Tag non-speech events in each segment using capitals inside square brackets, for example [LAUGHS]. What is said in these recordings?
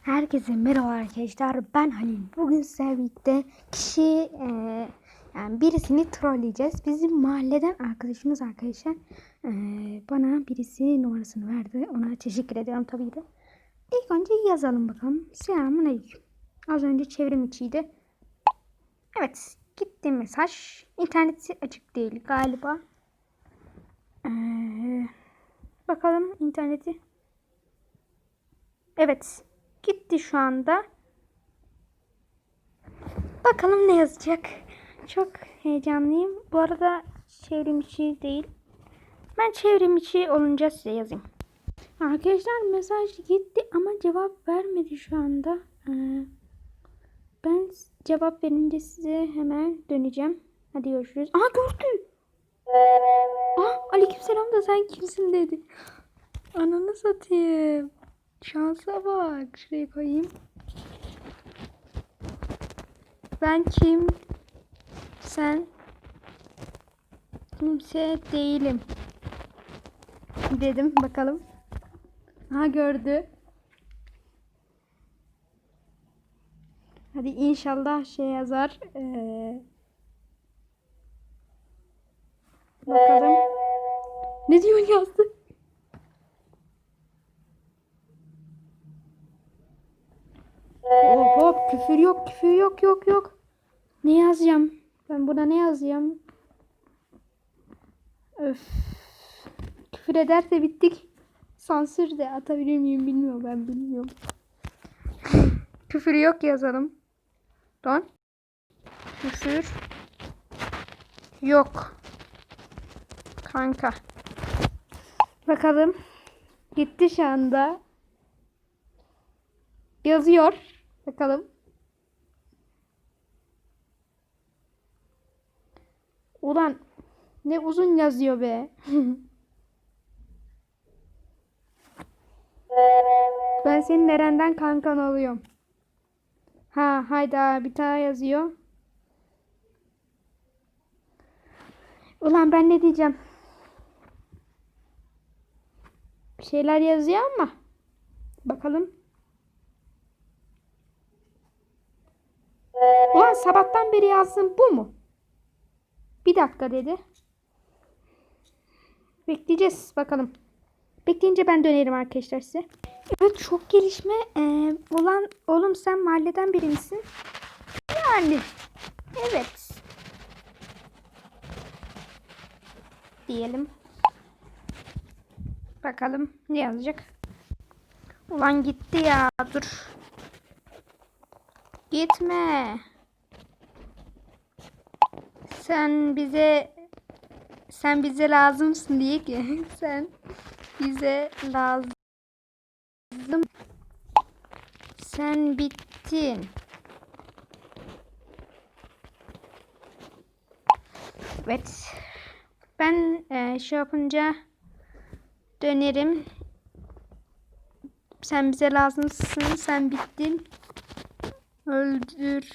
Herkese merhaba arkadaşlar. Ben Halil. Bugün sizlerle birlikte kişi e, yani birisini trolleyeceğiz. Bizim mahalleden arkadaşımız arkadaşlar e, bana birisi numarasını verdi. Ona teşekkür ediyorum tabii de. İlk önce yazalım bakalım. Selamun aleyküm. Az önce çevrim içiydi. Evet. Gitti mesaj. İnterneti açık değil galiba. E, bakalım interneti. Evet. Gitti şu anda. Bakalım ne yazacak. Çok heyecanlıyım. Bu arada çevrim içi değil. Ben çevrim içi olunca size yazayım. Arkadaşlar mesaj gitti ama cevap vermedi şu anda. Ee, ben cevap verince size hemen döneceğim. Hadi görüşürüz. Aa gördü. Aa aleykümselam da sen kimsin dedi. [GASPS] Ananı satayım. Şansa bak. Şuraya koyayım. Ben kim? Sen kimse değilim. Dedim bakalım. Ha gördü. Hadi inşallah şey yazar. Ee, bakalım. Ne diyor yazdı? Hop hop küfür yok küfür yok yok yok. Ne yazacağım? Ben buna ne yazacağım? Öf. Küfür ederse bittik. Sansür de atabilir miyim bilmiyorum ben bilmiyorum. küfür yok yazalım. Don. Küfür yok. Kanka. Bakalım. Gitti şu anda. Yazıyor. Bakalım. Ulan ne uzun yazıyor be. [LAUGHS] ben senin nereden kankan oluyorum. Ha hayda bir tane yazıyor. Ulan ben ne diyeceğim? Bir şeyler yazıyor ama. Bakalım. Ulan sabahtan beri yazdığım bu mu? Bir dakika dedi. Bekleyeceğiz bakalım. Bekleyince ben dönerim arkadaşlar size. Evet çok gelişme. Ee, ulan oğlum sen mahalleden biri misin? Yani. Evet. Diyelim. Bakalım ne yazacak. Ulan gitti ya. Dur. Gitme. Sen bize sen bize lazımsın diye ki [LAUGHS] sen bize lazım. Sen bittin. Evet. Ben e, şey yapınca dönerim. Sen bize lazımsın. Sen bittin. Öldürdüm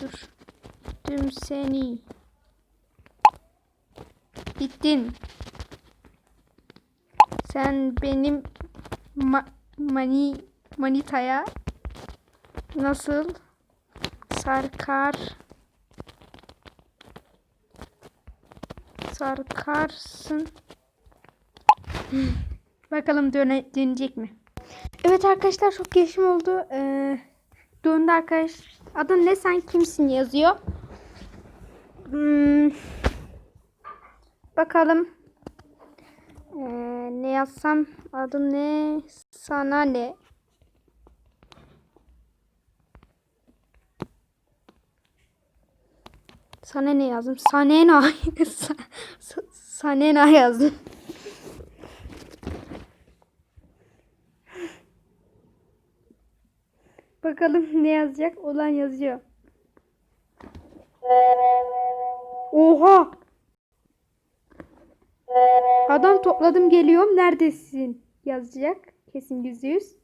dur. Düm seni. Bittin. Sen benim ma mani manitaya nasıl sarkar sarkarsın? [LAUGHS] Bakalım döne dönecek mi? Evet arkadaşlar çok gelişim oldu. Ee, döndü arkadaş. Adın ne sen kimsin yazıyor. Hmm. Bakalım. Ee, ne yazsam adım ne? Sana ne? Sana ne yazdım? Sanena. [LAUGHS] Sanena yazdım. Bakalım ne yazacak? Olan yazıyor. Oha! Adam topladım geliyorum. Neredesin? Yazacak. Kesin yüzde yüz.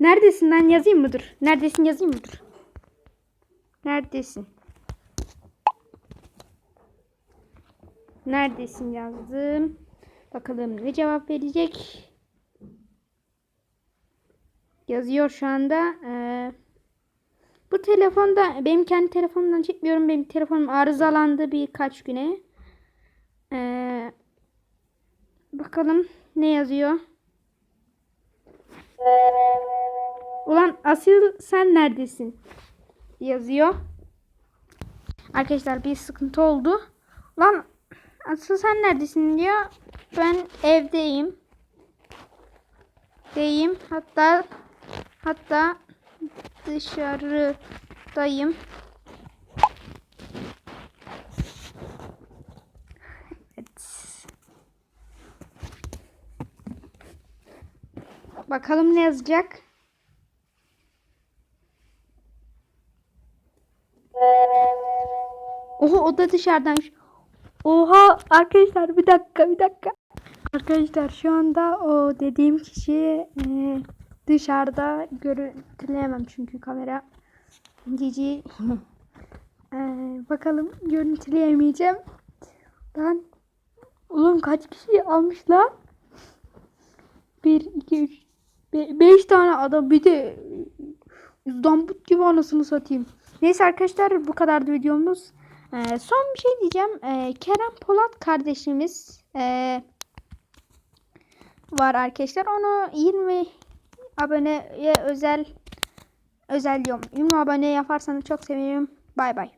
Neredesin lan yazayım mı dur? Neredesin yazayım mı dur? Neredesin? Neredesin yazdım. Bakalım ne cevap verecek. Yazıyor şu anda. Ee, bu telefonda benim kendi telefonumdan çekmiyorum. Benim telefonum arızalandı birkaç güne. Ee, bakalım ne yazıyor. Ulan Asil sen neredesin? Yazıyor. Arkadaşlar bir sıkıntı oldu. Lan Asıl sen neredesin diyor. Ben evdeyim. Deyim. Hatta hatta dışarıdayım. Evet. Bakalım ne yazacak. Oho o da dışarıdaymış. Oha arkadaşlar bir dakika bir dakika. Arkadaşlar şu anda o dediğim kişi e, dışarıda görüntüleyemem çünkü kamera cici. [LAUGHS] E, bakalım görüntüleyemeyeceğim. Ben oğlum kaç kişi almış lan? 1 2 3 5 tane adam bir de Zambut gibi anasını satayım. Neyse arkadaşlar bu kadardı videomuz. Ee, son bir şey diyeceğim. Ee, Kerem Polat kardeşimiz ee, var arkadaşlar. Onu 20 aboneye özel özel diyorum. 20 abone yaparsanız çok sevinirim. Bay bay.